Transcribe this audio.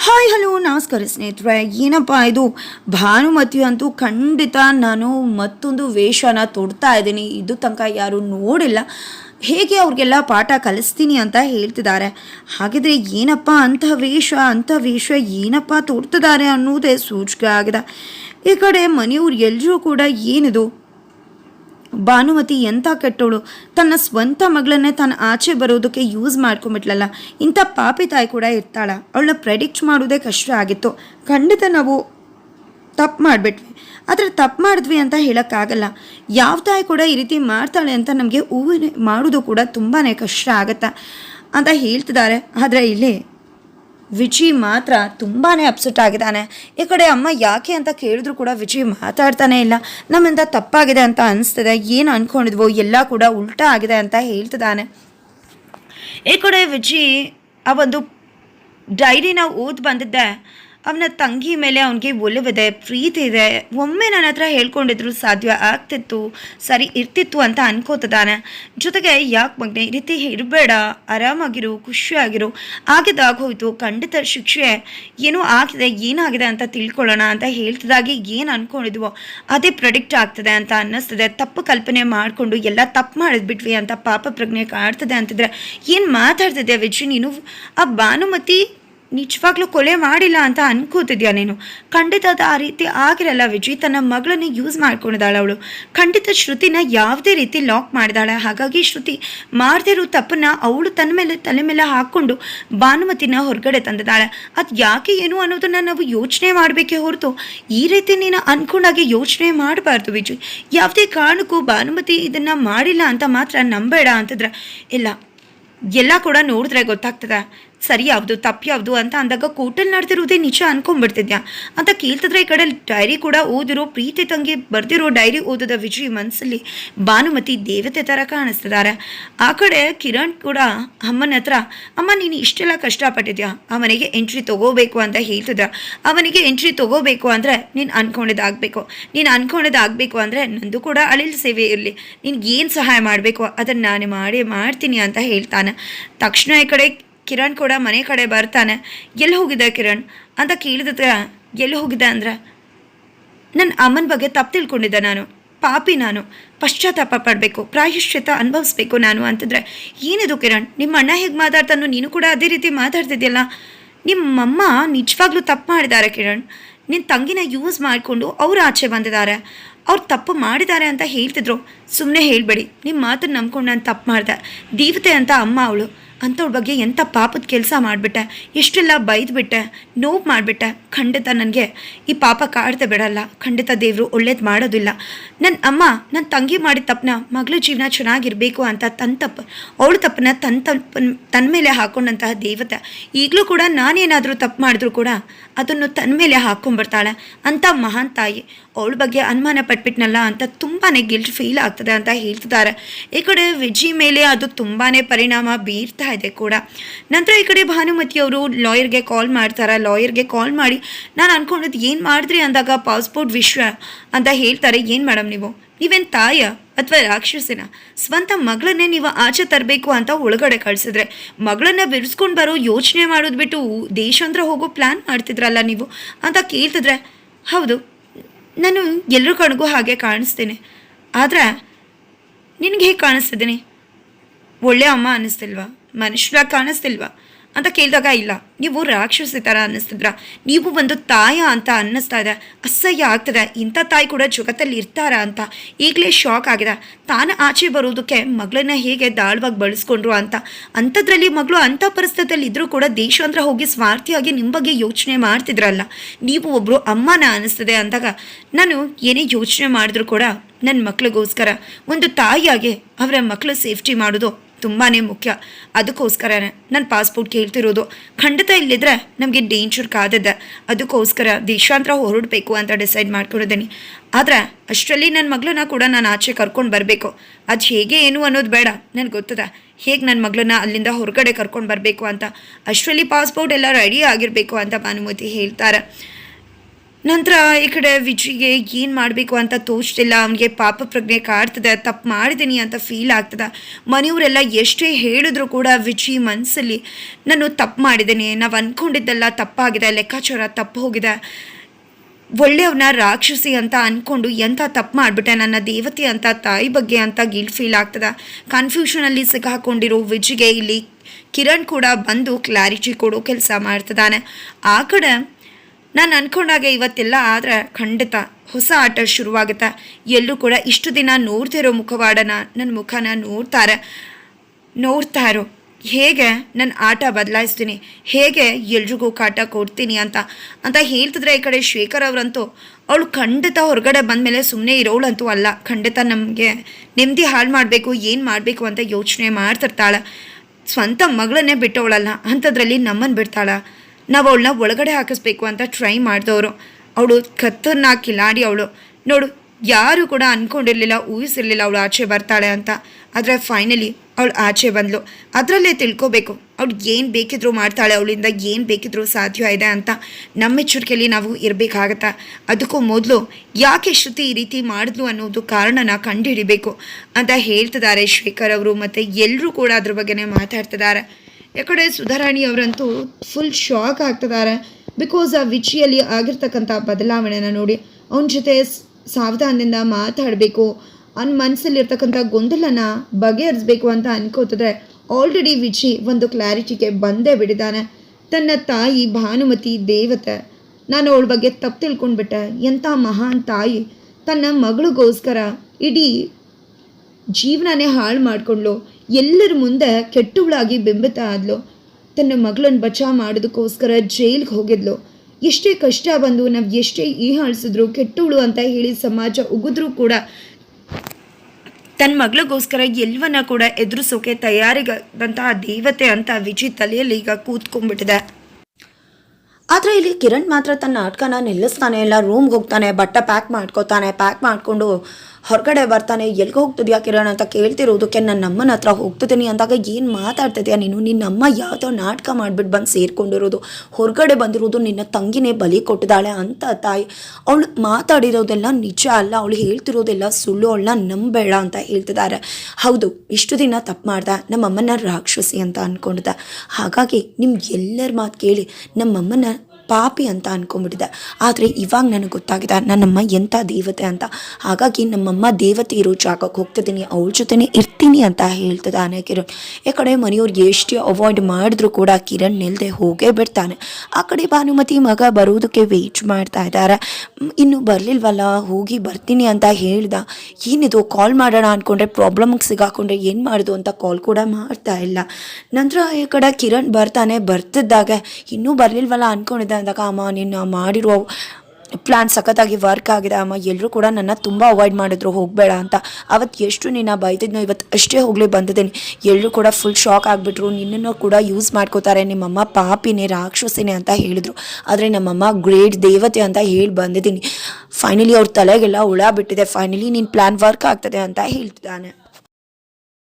Hi, hello, ನಮಸ್ಕಾರ ಸ್ನೇಹಿತರೆ. ಏನಪ್ಪ ಇದು? ಭಾನುಮತಿ ಅಂತೂ ಖಂಡಿತ ನಾನು ಮತ್ತೊಂದು ವೇಷನ ತೊಡ್ತಾ ಇದ್ದೀನಿ. ಇದು ತನಕ ಯಾರು ನೋಡಿಲ್ಲ. ಹೇಗೆ ಅವ್ರಿಗೆಲ್ಲ ಪಾಠ ಕಲಿಸ್ತೀನಿ ಅಂತ ಹೇಳ್ತಿದ್ದಾರೆ. ಹಾಗಿದ್ರೆ ಏನಪ್ಪ ಅಂಥ ವೇಷ ಅಂಥ ವೇಷ ಏನಪ್ಪ ತೊಡ್ತಿದ್ದಾರೆ ಅನ್ನೋದೇ ಸೂಚಕ ಆಗಿದೆ. ಈ ಕಡೆ ಮನೆಯವ್ರು ಎಲ್ಲರೂ ಕೂಡ ಏನಿದು? ಭಾನುಮತಿ ಎಂಥ ಕೆಟ್ಟವಳು ತನ್ನ ಸ್ವಂತ ಮಗಳನ್ನೇ ತನ್ನ ಆಚೆ ಬರೋದಕ್ಕೆ ಯೂಸ್ ಮಾಡ್ಕೊಂಬಿಟ್ಲಲ್ಲ ಇಂಥ ಪಾಪಿ ತಾಯಿ ಕೂಡ ಇರ್ತಾಳ. ಅವಳನ್ನ ಪ್ರೆಡಿಕ್ಟ್ ಮಾಡೋದೇ ಕಷ್ಟ ಆಗಿತ್ತು. ಖಂಡಿತ ನಾವು ತಪ್ಪು ಮಾಡಿಬಿಟ್ವಿ. ಆದರೆ ತಪ್ಪು ಮಾಡಿದ್ವಿ ಅಂತ ಹೇಳೋಕ್ಕಾಗಲ್ಲ. ಯಾವ ತಾಯಿ ಕೂಡ ಈ ರೀತಿ ಮಾಡ್ತಾಳೆ ಅಂತ ನಮಗೆ ಹೂವಿನ ಮಾಡೋದು ಕೂಡ ತುಂಬಾ ಕಷ್ಟ ಆಗತ್ತೆ ಅಂತ ಹೇಳ್ತಿದ್ದಾರೆ. ಆದರೆ ಇಲ್ಲಿ ವಿಜಿ ಮಾತ್ರ ತುಂಬಾ ಅಪ್ಸೆಟ್ ಆಗಿದ್ದಾನೆ. ಈ ಕಡೆ ಅಮ್ಮ ಯಾಕೆ ಅಂತ ಕೇಳಿದ್ರು ಕೂಡ ವಿಜಿ ಮಾತಾಡ್ತಾನೆ ಇಲ್ಲ. ನಮ್ಮಿಂದ ತಪ್ಪಾಗಿದೆ ಅಂತ ಅನಿಸ್ತಿದೆ. ಏನು ಅಂದ್ಕೊಂಡಿದ್ವೋ ಎಲ್ಲ ಕೂಡ ಉಲ್ಟಾ ಆಗಿದೆ ಅಂತ ಹೇಳ್ತಿದ್ದಾನೆ. ಈ ಕಡೆ ವಿಜಿ ಆ ಒಂದು ಡೈರಿನ ಓದ್ ಬಂದಿದ್ದೆ. ಅವನ ತಂಗಿ ಮೇಲೆ ಅವನಿಗೆ ಒಲವಿದೆ, ಪ್ರೀತಿ ಇದೆ. ಒಮ್ಮೆ ನನ್ನ ಹತ್ರ ಹೇಳ್ಕೊಂಡಿದ್ರು ಸಾಧ್ಯ ಆಗ್ತಿತ್ತು, ಸರಿ ಇರ್ತಿತ್ತು ಅಂತ ಅನ್ಕೋತಿದ್ದಾನೆ. ಜೊತೆಗೆ, ಯಾಕೆ ಮಗ್ನೆ, ಈ ರೀತಿ ಇರಬೇಡ, ಆರಾಮಾಗಿರು, ಖುಷಿಯಾಗಿರು. ಆಗಿದ್ದಾಗೋಯ್ತು ಖಂಡಿತ ಶಿಕ್ಷೆ. ಏನೋ ಆಗಿದೆ ಏನಾಗಿದೆ ಅಂತ ತಿಳ್ಕೊಳ್ಳೋಣ ಅಂತ ಹೇಳ್ತಿದ್ದಾಗೆ ಏನು ಅನ್ಕೊಂಡಿದ್ವೋ, ಅದೇ ಪ್ರೊಡಿಕ್ಟ್ ಆಗ್ತದೆ ಅಂತ ಅನ್ನಿಸ್ತದೆ. ತಪ್ಪು ಕಲ್ಪನೆ ಮಾಡಿಕೊಂಡು ಎಲ್ಲ ತಪ್ಪು ಮಾಡಿದ್ಬಿಟ್ವಿ ಅಂತ ಪಾಪ ಪ್ರಜ್ಞೆ ಕಾಡ್ತದೆ ಅಂತಿದ್ರೆ, ಏನು ಮಾತಾಡ್ತಿದ್ದೆ ವಿಜಿ ನೀನು? ಆ ಭಾನುಮತಿ ನಿಜವಾಗ್ಲೂ ಕೊಲೆ ಮಾಡಿಲ್ಲ ಅಂತ ಅನ್ಕೋತಿದ್ಯಾ ನೀನು? ಖಂಡಿತ ಅದು ಆ ರೀತಿ ಆಗಿರಲ್ಲ ವಿಜಯ್ ತನ್ನ ಮಗಳನ್ನ ಯೂಸ್ ಮಾಡ್ಕೊಂಡಿದ್ದಾಳೆ ಅವಳು. ಖಂಡಿತ ಶ್ರುತಿನ ಯಾವುದೇ ರೀತಿ ಲಾಕ್ ಮಾಡಿದಾಳೆ ಹಾಗಾಗಿ ಶ್ರುತಿ ಮಾಡ್ದಿರೋ ತಪ್ಪನ್ನ ಅವಳು ತನ್ನ ಮೇಲೆ, ತಲೆ ಮೇಲೆ ಹಾಕ್ಕೊಂಡು ಭಾನುಮತಿನ ಹೊರಗಡೆ ತಂದಿದ್ದಾಳೆ. ಅದು ಯಾಕೆ ಏನು ಅನ್ನೋದನ್ನ ನಾವು ಯೋಚನೆ ಮಾಡಬೇಕೇ ಹೊರತು. ಈ ರೀತಿ ನೀನು ಅನ್ಕೊಂಡಾಗೆ ಯೋಚನೆ ಮಾಡಬಾರ್ದು ವಿಜಯ್ ಯಾವುದೇ ಕಾರಣಕ್ಕೂ ಭಾನುಮತಿ ಇದನ್ನ ಮಾಡಿಲ್ಲ ಅಂತ ಮಾತ್ರ ನಂಬೇಡ ಅಂತಂದ್ರೆ. ಇಲ್ಲ, ಎಲ್ಲ ಕೂಡ ನೋಡಿದ್ರೆ ಗೊತ್ತಾಗ್ತದೆ. ಸರಿ ಯಾವುದು ತಪ್ಪು ಯಾವುದು ಅಂತ ಅಂದಾಗ ಕೋರ್ಟಲ್ಲಿ ನಡೆದಿರೋದೇ ನಿಜ ಅನ್ಕೊಂಡ್ಬಿಡ್ತಿದ್ಯಾ? ಅಂತ ಕೇಳ್ತಿದ್ರೆ ಈ ಕಡೆ ಡೈರಿ ಕೂಡ ಓದಿರೋ ಪ್ರೀತಿ ತಂಗಿ ಬರ್ದಿರೋ ಡೈರಿ ಓದಿದ ವಿಜಯ್ ಮನಸ್ಸಲ್ಲಿ ಭಾನುಮತಿ ದೇವತೆ ಥರ ಕಾಣಿಸ್ತಿದ್ದಾರೆ ಆ ಕಡೆ ಕಿರಣ್ ಕೂಡ ಅಮ್ಮನ ಹತ್ರ, ಅಮ್ಮ, ನೀನು ಇಷ್ಟೆಲ್ಲ ಕಷ್ಟಪಟ್ಟಿದ್ಯಾ? ಅವನಿಗೆ ಎಂಟ್ರಿ ತಗೋಬೇಕು ಅಂತ ಹೇಳ್ತಿದ್ರ? ಅವನಿಗೆ ಎಂಟ್ರಿ ತಗೋಬೇಕು ಅಂದರೆ ನೀನು ಅನ್ಕೊಂಡಿದ್ದಾಗಬೇಕು. ನೀನು ಅನ್ಕೊಂಡಿದ್ದಾಗಬೇಕು ಅಂದರೆ ನಂದು ಕೂಡ ಅಳಿಲ್ ಸೇವೆ ಇರಲಿ. ನಿನ್ಗೆ ಏನು ಸಹಾಯ ಮಾಡಬೇಕು? ಅದನ್ನು ನಾನು ಮಾಡೇ, ಮಾಡ್ತೀನಿ ಅಂತ ಹೇಳ್ತಾನೆ. ತಕ್ಷಣ ಈ ಕಡೆ ಕಿರಣ್ ಕೂಡ ಮನೆ ಕಡೆ ಬರ್ತಾನೆ. ಎಲ್ಲಿ ಹೋಗಿದ್ದೆ ಕಿರಣ್? ಅಂತ ಕೇಳಿದ ಎಲ್ಲಿ ಹೋಗಿದ್ದೆ ಅಂದ್ರೆ ನನ್ನ ಅಮ್ಮನ ಬಗ್ಗೆ ತಪ್ಪು ತಿಳ್ಕೊಂಡಿದ್ದೆ ನಾನು. ಪಾಪಿ ನಾನು. ಪಶ್ಚಾತ್ತಾಪ ಪಡಬೇಕು. ಪ್ರಾಯಶ್ಚಿತ ಅನುಭವಿಸ್ಬೇಕು ನಾನು ಅಂತಂದರೆ, ಏನಿದು ಕಿರಣ್? ನಿಮ್ಮ ಅಣ್ಣ ಹೇಗೆ ಮಾತಾಡ್ತಾನೋ ನೀನು ಕೂಡ ಅದೇ ರೀತಿ ಮಾತಾಡ್ತಿದ್ಯಲ್ಲ. ನಿಮ್ಮಮ್ಮ ನಿಜವಾಗ್ಲೂ ತಪ್ಪು ಮಾಡಿದ್ದಾರೆ ಕಿರಣ್. ನಿನ್ನ ತಂಗಿನ ಯೂಸ್ ಮಾಡಿಕೊಂಡು ಅವ್ರು ಆಚೆ ಬಂದಿದ್ದಾರೆ. ಅವ್ರು ತಪ್ಪು ಮಾಡಿದ್ದಾರೆ ಅಂತ ಹೇಳ್ತಿದ್ರು. ಸುಮ್ಮನೆ ಹೇಳಬೇಡಿ. ನಿಮ್ಮ ಮಾತನ್ನು ನಂಬ್ಕೊಂಡು ನಾನು ತಪ್ಪು ಮಾಡಿದೆ. ದೇವತೆ ಅಂತ ಅಮ್ಮ ಅವಳು. ಅಂಥವ್ಳ ಬಗ್ಗೆ ಎಂಥ ಪಾಪದ ಕೆಲಸ ಮಾಡಿಬಿಟ್ಟೆ, ಎಷ್ಟೆಲ್ಲ ಬೈದ್ಬಿಟ್ಟೆ, ನೋವು ಮಾಡಿಬಿಟ್ಟೆ, ಖಂಡಿತ ನನಗೆ. ಈ ಪಾಪ ಕಾಡ್ತೆ ಬಿಡಲ್ಲ, ಖಂಡಿತ ದೇವರು ಒಳ್ಳೇದು ಮಾಡೋದಿಲ್ಲ. ನನ್ನ ಅಮ್ಮ ನನ್ನ ತಂಗಿ ಮಾಡಿದ ತಪ್ಪನ್ನ ಮಗಳ ಜೀವನ ಚೆನ್ನಾಗಿರಬೇಕು ಅಂತ ತನ್ನ ತಪ್ಪು ಅವಳ ತಪ್ಪನ್ನ ತನ್ನ ತಪ್ಪನ ತನ್ನ ಮೇಲೆ ಹಾಕೊಂಡಂತಹ ದೇವತೆ. ಈಗಲೂ ಕೂಡ ನಾನೇನಾದರೂ ತಪ್ಪು ಮಾಡಿದ್ರು ಕೂಡ ಅದನ್ನು ತನ್ನ ಮೇಲೆ ಹಾಕ್ಕೊಂಡ್ಬರ್ತಾಳೆ ಅಂತ ಮಹಾನ್ ತಾಯಿ. ಅವಳ ಬಗ್ಗೆ ಅನುಮಾನ ಪಟ್ಬಿಟ್ನಲ್ಲ ಅಂತ ತುಂಬಾ ಗಿಲ್ಟ್ ಫೀಲ್ ಆಗ್ತದೆ ಅಂತ ಹೇಳ್ತಿದ್ದಾರೆ. ಈ ಕಡೆ ವಿಜಿ ಮೇಲೆ ಅದು ತುಂಬಾ ಪರಿಣಾಮ ಬೀರ್ತಾ ಇದೆ ಕೂಡ. ನಂತರ ಈ ಕಡೆ ಭಾನುಮತಿಯವರು ಲಾಯರ್ಗೆ ಕಾಲ್ ಮಾಡ್ತಾರೆ? ಲಾಯರ್ಗೆ ಕಾಲ್ ಮಾಡಿ, ನಾನು ಅನ್ಕೊಂಡಿದ್ದು ಏನು ಮಾಡಿದ್ರಿ? ಅಂದಾಗ ಪಾಸ್ಪೋರ್ಟ್ ವಿಶ್ವ ಅಂತ ಹೇಳ್ತಾರೆ. ಏನು ಮೇಡಮ್ ನೀವು? ನೀವೇನು ತಾಯ ಅಥವಾ ರಾಕ್ಷಸಿನ? ಸ್ವಂತ ಮಗಳನ್ನೇ ನೀವು ಆಚೆ ತರಬೇಕು ಅಂತ ಒಳಗಡೆ ಕಳಿಸಿದ್ರೆ, ಮಗಳನ್ನ ಬಿಡಿಸ್ಕೊಂಡು ಬರೋ ಯೋಚನೆ ಮಾಡೋದು ಬಿಟ್ಟು ದೇಶಾಂತರ ಹೋಗೋ ಪ್ಲ್ಯಾನ್ ಮಾಡ್ತಿದ್ರಲ್ಲ ನೀವು? ಅಂತ ಕೇಳ್ತಿದ್ರೆ, ಹೌದು, ನಾನು ಎಲ್ಲರ ಕಣಗೂ ಹಾಗೆ ಕಾಣಿಸ್ತೀನಿ. ಆದರೆ ನಿನಗೆ ಹೇಗೆ ಕಾಣಿಸ್ತಿದ್ದೀನಿ? ಒಳ್ಳೆ ಅಮ್ಮ ಅನ್ನಿಸ್ತಿಲ್ವಾ ಮನುಷ್ಯರಾಗಿ ಕಾಣಿಸ್ತಿಲ್ವಾ? ಅಂತ ಕೇಳಿದಾಗ, ಇಲ್ಲ. ನೀವು ರಾಕ್ಷಸಿ ಥರ ಅನ್ನಿಸ್ತಿದ್ರ. ನೀವು ಒಂದು ತಾಯ ಅಂತ ಅನ್ನಿಸ್ತಾ ಇದೆ. ಅಸಹ್ಯ ಆಗ್ತದೆ. ಇಂಥ ತಾಯಿ ಕೂಡ ಜಗತ್ತಲ್ಲಿ ಇರ್ತಾರ ಅಂತ. ಈಗಲೇ ಶಾಕ್ ಆಗಿದೆ. ತಾನು ಆಚೆ ಬರೋದಕ್ಕೆ ಮಗಳನ್ನ ಹೇಗೆ ದಾಳವಾಗಿ ಬಳಸ್ಕೊಂಡ್ರು ಅಂತ. ಅಂಥದ್ರಲ್ಲಿ ಮಗಳು ಅಂಥ ಪರಿಸ್ಥಿತಿಯಲ್ಲಿ ಇದ್ರೂ ಕೂಡ ದೇಶಾಂತರ ಹೋಗಿ ಸ್ವಾರ್ಥಿಯಾಗಿ ನಿಮ್ಮ ಬಗ್ಗೆ ಯೋಚನೆ ಮಾಡ್ತಿದ್ರಲ್ಲ. ನೀವು ಒಬ್ಬರು ಅಮ್ಮನ ಅನ್ನಿಸ್ತದೆ ಅಂದಾಗ, ನಾನು ಏನೇ ಯೋಚನೆ ಮಾಡಿದ್ರು ಕೂಡ ನನ್ನ ಮಕ್ಳಿಗೋಸ್ಕರ ಒಂದು ತಾಯಿಯಾಗಿ ಅವರ ಮಕ್ಕಳು ಸೇಫ್ಟಿ ಮಾಡೋದು ತುಂಬಾ ಮುಖ್ಯ. ಅದಕ್ಕೋಸ್ಕರ ನನ್ನ ಪಾಸ್ಪೋರ್ಟ್ ಕೇಳ್ತಿರೋದು. ಖಂಡಿತ ಇಲ್ಲಿದ್ರೆ ನಮಗೆ ಡೇಂಜರ್ ಕಾದದ. ಅದಕ್ಕೋಸ್ಕರ ದೇಶಾಂತರ ಹೊರಡಬೇಕು ಅಂತ ಡಿಸೈಡ್ ಮಾಡ್ಕೊಂಡಿದ್ದೀನಿ. ಆದರೆ ಅಷ್ಟರಲ್ಲಿ ನನ್ನ ಮಗಳನ್ನ ಕೂಡ ನಾನು ಆಚೆ ಕರ್ಕೊಂಡು ಬರಬೇಕು. ಅದು ಹೇಗೆ ಏನು ಅನ್ನೋದು ಬೇಡ. ನನಗೆ ಗೊತ್ತದ. ಹೇಗೆ ನನ್ನ ಮಗಳನ್ನ ಅಲ್ಲಿಂದ ಹೊರಗಡೆ ಕರ್ಕೊಂಡು ಬರಬೇಕು ಅಂತ. ಅಷ್ಟರಲ್ಲಿ ಪಾಸ್ಪೋರ್ಟ್ ಎಲ್ಲ ರೆಡಿ ಆಗಿರಬೇಕು ಅಂತ ಭಾನುಮತಿ ಹೇಳ್ತಾರೆ. ನಂತರ ಈ ಕಡೆ ವಿಜಿಗೆ ಏನು ಮಾಡಬೇಕು ಅಂತ ತೋಚ್ತಿಲ್ಲ. ಅವನಿಗೆ ಪಾಪ ಪ್ರಜ್ಞೆ ಕಾಡ್ತದೆ. ತಪ್ಪು ಮಾಡಿದ್ದೀನಿ ಅಂತ ಫೀಲ್ ಆಗ್ತದೆ. ಮನೆಯವರೆಲ್ಲ ಎಷ್ಟೇ ಹೇಳಿದ್ರು ಕೂಡ ವಿಜಿ ಮನಸ್ಸಲ್ಲಿ ನಾನು ತಪ್ಪು ಮಾಡಿದ್ದೀನಿ ನಾವು ಅಂದ್ಕೊಂಡಿದ್ದೆಲ್ಲ ತಪ್ಪಾಗಿದೆ. ಲೆಕ್ಕಾಚಾರ ತಪ್ಪು ಹೋಗಿದೆ. ಒಳ್ಳೆಯವನ ರಾಕ್ಷಸಿ ಅಂತ ಅಂದ್ಕೊಂಡು ಎಂಥ ತಪ್ಪು ಮಾಡಿಬಿಟ್ಟೆ? ನನ್ನ ದೇವತೆ ಅಂತ, ತಾಯಿ ಬಗ್ಗೆ ಅಂತ ಗಿಲ್ಟ್ ಫೀಲ್ ಆಗ್ತದೆ. ಕನ್ಫ್ಯೂಷನಲ್ಲಿ ಸಿಕ್ಕಾಕೊಂಡಿರೋ ವಿಜಿಗೆ ಇಲ್ಲಿ ಕಿರಣ್ ಕೂಡ ಬಂದು ಕ್ಲಾರಿಟಿ ಕೊಡೋ ಕೆಲಸ ಮಾಡ್ತಿದ್ದಾನೆ. ಆ ಕಡೆ ನಾನು ಅನ್ಕೊಂಡಾಗೆ ಇವತ್ತೆಲ್ಲ ಆದರೆ ಖಂಡಿತ ಹೊಸ ಆಟ ಶುರುವಾಗುತ್ತೆ. ಎಲ್ಲರೂ ಕೂಡ ಇಷ್ಟು ದಿನ ನೋಡ್ತಿರೋ ಮುಖವಾಡನ ನನ್ನ ಮುಖನ ನೋಡ್ತಾರೆ. ನೋಡ್ತಾರೋ ಹೇಗೆ ನನ್ನ ಆಟ ಬದಲಾಯಿಸ್ತೀನಿ, ಹೇಗೆ ಎಲ್ರಿಗೂ ಕಾಟ ಕೊಡ್ತೀನಿ ಅಂತ. ಅಂತ ಹೇಳ್ತಿದ್ರೆ ಈ ಕಡೆ ಶೇಖರ್ ಅವರಂತೂ ಅವಳು ಖಂಡಿತ ಹೊರಗಡೆ ಬಂದಮೇಲೆ ಸುಮ್ಮನೆ ಇರೋಳಂತೂ ಅಲ್ಲ. ಖಂಡಿತ ನಮಗೆ ನೆಮ್ಮದಿ ಹಾಳು ಮಾಡಬೇಕು, ಏನು ಮಾಡಬೇಕು ಅಂತ ಯೋಚನೆ ಮಾಡ್ತಿರ್ತಾಳೆ. ಸ್ವಂತ ಮಗಳನ್ನೇ ಬಿಟ್ಟವಳಲ್ಲ, ಅಂಥದ್ರಲ್ಲಿ ನಮ್ಮನ್ನು ಬಿಡ್ತಾಳ. ನಾವು ಅವಳನ್ನ ಒಳಗಡೆ ಹಾಕಿಸ್ಬೇಕು ಅಂತ ಟ್ರೈ ಮಾಡಿದವರು. ಅವಳು ಕತ್ತರ್ನ ಕಿಲಾಡಿ ಅವಳು. ನೋಡು, ಯಾರು ಕೂಡ ಅಂದ್ಕೊಂಡಿರಲಿಲ್ಲ ಊಹಿಸಿರಲಿಲ್ಲ ಅವಳು ಆಚೆ ಬರ್ತಾಳೆ ಅಂತ. ಆದರೆ ಫೈನಲಿ ಅವಳು ಆಚೆ ಬಂದಳು ಅದರಲ್ಲೇ ತಿಳ್ಕೊಬೇಕು, ಅವಳು ಏನು ಬೇಕಿದ್ರು ಮಾಡ್ತಾಳೆ, ಅವಳಿಂದ ಏನು ಬೇಕಿದ್ರೂ ಸಾಧ್ಯ ಇದೆ ಅಂತ. ನಮ್ಮ ಎಚ್ಚರಿಕೆಯಲ್ಲಿ ನಾವು ಇರಬೇಕಾಗತ್ತಾ? ಅದಕ್ಕೂ ಮೊದಲು ಯಾಕೆ ಶ್ರುತಿ ಈ ರೀತಿ ಮಾಡಿದ್ಲು ಅನ್ನೋದು ಕಾರಣನ ಕಂಡುಹಿಡಿಬೇಕು ಅಂತ ಹೇಳ್ತಿದ್ದಾರೆ ಶೇಖರ್ ಅವರು. ಮತ್ತು ಎಲ್ಲರೂ ಕೂಡ ಅದ್ರ ಬಗ್ಗೆನೇ ಮಾತಾಡ್ತಿದ್ದಾರೆ. ಯಾಕಡೆ ಸುಧಾರಾಣಿ ಅವರಂತೂ ಫುಲ್ ಶಾಕ್ ಆಗ್ತಿದ್ದಾರೆ. ಬಿಕಾಸ್ ಆ ವಿಚಿಯಲ್ಲಿ ಆಗಿರ್ತಕ್ಕಂಥ ಬದಲಾವಣೆನ ನೋಡಿ ಅವನ ಜೊತೆ ಸಾವಧಾನದಿಂದ ಮಾತಾಡಬೇಕು. ಅವನ ಮನಸ್ಸಲ್ಲಿರ್ತಕ್ಕಂಥ ಗೊಂದಲನ ಬಗೆಹರಿಸ್ಬೇಕು ಅಂತ ಅನ್ಕೋತಿದ್ರೆ ಆಲ್ರೆಡಿ ವಿಜಿ ಒಂದು ಕ್ಲಾರಿಟಿಗೆ ಬಂದೇ ಬಿಡಿದ್ದಾನೆ ತನ್ನ ತಾಯಿ ಭಾನುಮತಿ ದೇವತೆ. ನಾನು ಅವಳ ಬಗ್ಗೆ ತಪ್ಪು ತಿಳ್ಕೊಂಡ್ಬಿಟ್ಟೆ. ಎಂಥ ಮಹಾನ್ ತಾಯಿ. ತನ್ನ ಮಗಳಿಗೋಸ್ಕರ ಇಡೀ ಜೀವನನೇ ಹಾಳು ಮಾಡಿಕೊಂಡ್ಲು ಎಲ್ಲರ ಮುಂದೆ ಕೆಟ್ಟವಳಾಗಿ ಬಿಂಬಿತ ಆದ್ಲು. ತನ್ನ ಮಗಳನ್ನ ಬಚಾವ್ ಮಾಡೋದಕ್ಕೋಸ್ಕರ ಜೈಲ್ಗೆ ಹೋಗಿದ್ಲು. ಎಷ್ಟೇ ಕಷ್ಟ ಬಂದು ನಾವು ಎಷ್ಟೇ ಈ ಹಾಳಿಸಿದ್ರು ಕೆಟ್ಟವಳು ಅಂತ ಹೇಳಿ ಸಮಾಜ ಉಗಿದ್ರೂ ಕೂಡ ತನ್ನ ಮಗಳಿಗೋಸ್ಕರ ಎಲ್ಲವನ್ನ ಕೂಡ ಎದುರಿಸೋಕೆ ತಯಾರಿಗಾದಂತಹ ದೇವತೆ ಅಂತ ವಿಜಿ ತಲೆಯಲ್ಲಿ ಈಗ ಕೂತ್ಕೊಂಡ್ಬಿಟ್ಟಿದೆ. ಆದರೆ ಇಲ್ಲಿ ಕಿರಣ್ ಮಾತ್ರ ತನ್ನ ನಾಟಕನ ನಿಲ್ಲಿಸ್ತಾನೆ ಇಲ್ಲ ರೂಮ್ಗೆ ಹೋಗ್ತಾನೆ, ಬಟ್ಟೆ ಪ್ಯಾಕ್ ಮಾಡ್ಕೋತಾನೆ ಪ್ಯಾಕ್ ಮಾಡಿಕೊಂಡು ಹೊರಗಡೆ ಬರ್ತಾನೆ, ಎಲ್ಗೆ ಹೋಗ್ತಿದ್ಯಾ ಕಿರಣ್ ಅಂತ ಕೇಳ್ತಿರೋದಕ್ಕೆ ನನ್ನ ನಮ್ಮನ ಹತ್ರ ಹೋಗ್ತಿದ್ದೀನಿ ಅಂದಾಗ ಏನು ಮಾತಾಡ್ತಿದ್ಯಾ ನೀನು? ನಿನ್ನ ಅಮ್ಮ ಯಾವುದೋ ನಾಟಕ ಮಾಡಿಬಿಟ್ಟು ಬಂದು ಸೇರ್ಕೊಂಡಿರೋದು, ಹೊರಗಡೆ ಬಂದಿರೋದು ನಿನ್ನ ತಂಗಿನೇ ಬಲಿ ಕೊಟ್ಟಿದ್ದಾಳೆ ಅಂತ ತಾಯಿ. ಅವಳು ಮಾತಾಡಿರೋದೆಲ್ಲ ನಿಜ ಅಲ್ಲ, ಅವಳು ಹೇಳ್ತಿರೋದೆಲ್ಲ ಸುಳ್ಳು, ಅವಳನ್ನ ನಂಬೇಡ ಅಂತ ಹೇಳ್ತಿದ್ದಾರೆ. ಹೌದು, ಇಷ್ಟು ದಿನ ತಪ್ಪು ಮಾಡ್ದ ನಮ್ಮಮ್ಮನ ರಾಕ್ಷಸಿ ಅಂತ ಅಂದ್ಕೊಂಡಿದ್ದೆ ಹಾಗಾಗಿ ನಿಮ್ಗೆ ಎಲ್ಲರ ಮಾತು ಕೇಳಿ ನಮ್ಮಮ್ಮನ ಪಾಪಿ ಅಂತ ಅನ್ಕೊಂಡ್ಬಿಟ್ಟಿದೆ. ಆದರೆ ಇವಾಗ ನನಗೆ ಗೊತ್ತಾಗಿದೆ, ನನ್ನಮ್ಮ ಎಂಥ ದೇವತೆ ಅಂತ. ಹಾಗಾಗಿ ನಮ್ಮಮ್ಮ ದೇವತೆ ಇರೋ ಜಾಗಕ್ಕೆ ಹೋಗ್ತಿದ್ದೀನಿ, ಅವಳ ಜೊತೆನೆ ಇರ್ತೀನಿ ಅಂತ ಹೇಳ್ತಿದ್ದಾನೆ ಕಿರಣ್ ಈ ಕಡೆ ಮನೆಯವ್ರಿಗೆ ಎಷ್ಟು ಅವಾಯ್ಡ್ ಮಾಡಿದ್ರು ಕೂಡ ಕಿರಣ್ ನಿಲ್ಲದೆ ಹೋಗೇ ಬಿಡ್ತಾನೆ. ಆ ಕಡೆ ಭಾನುಮತಿ ಮಗ ಬರೋದಕ್ಕೆ ವೆಯ್ಟ್ ಮಾಡ್ತಾ ಇದ್ದಾರೆ. ಇನ್ನು ಬರಲಿಲ್ವಲ್ಲ, ಹೋಗಿ ಬರ್ತೀನಿ ಅಂತ ಹೇಳ್ದ. ಏನಿದು ಕಾಲ್ ಮಾಡೋಣ ಅಂದ್ಕೊಂಡ್ರೆ ಪ್ರಾಬ್ಲಮ್ಗೆ ಸಿಗಾಕೊಂಡ್ರೆ ಏನು ಮಾಡೋದು ಅಂತ ಕಾಲ್ ಕೂಡ ಮಾಡ್ತಾ ಇಲ್ಲ. ನಂತರ ಈ ಕಡೆ ಕಿರಣ್ ಬರ್ತಾನೆ, ಬರ್ತಿದ್ದಾಗ. ಇನ್ನೂ ಬರಲಿಲ್ವಲ್ಲ ಅಂದ್ಕೊಂಡಿದ್ದೆ ಅಂದಾಗ, ಅಮ್ಮ, ನೀನು ಮಾಡಿರೋ ಪ್ಲ್ಯಾನ್ ಸಖತ್ತಾಗಿ ವರ್ಕ್ ಆಗಿದೆ, ಅಮ್ಮ. ಎಲ್ಲರೂ ಕೂಡ ನನ್ನ ತುಂಬ ಅವಾಯ್ಡ್ ಮಾಡಿದ್ರು. ಹೋಗಬೇಡ ಅಂತ. ಅವತ್ತು ಎಷ್ಟು ನಿನ್ನ ಬೈದಿದ್ನೋ ಇವತ್ತು ಅಷ್ಟೇ ಹೋಗಲಿ ಬಂದಿದ್ದೀನಿ. ಎಲ್ಲರೂ ಕೂಡ ಫುಲ್ ಶಾಕ್ ಆಗಿಬಿಟ್ರು. ನಿನ್ನನ್ನು ಕೂಡ ಯೂಸ್ ಮಾಡ್ಕೋತಾರೆ ನಿಮ್ಮಮ್ಮ ಪಾಪಿನೇ, ರಾಕ್ಷಸಿನೇ ಅಂತ ಹೇಳಿದ್ರು. ಆದರೆ ನಮ್ಮಮ್ಮ ಗ್ರೇಟ್ ದೇವತೆ ಅಂತ ಹೇಳಿ ಬಂದಿದ್ದೀನಿ. ಫೈನಲಿ ಅವ್ರ ತಲೆಗೆಲ್ಲ ಹುಳ ಬಿಟ್ಟಿದೆ. ಫೈನಲಿ ನಿನ್ನ ಪ್ಲ್ಯಾನ್ ವರ್ಕ್ ಆಗ್ತದೆ ಅಂತ ಹೇಳ್ತಿದ್ದಾನೆ.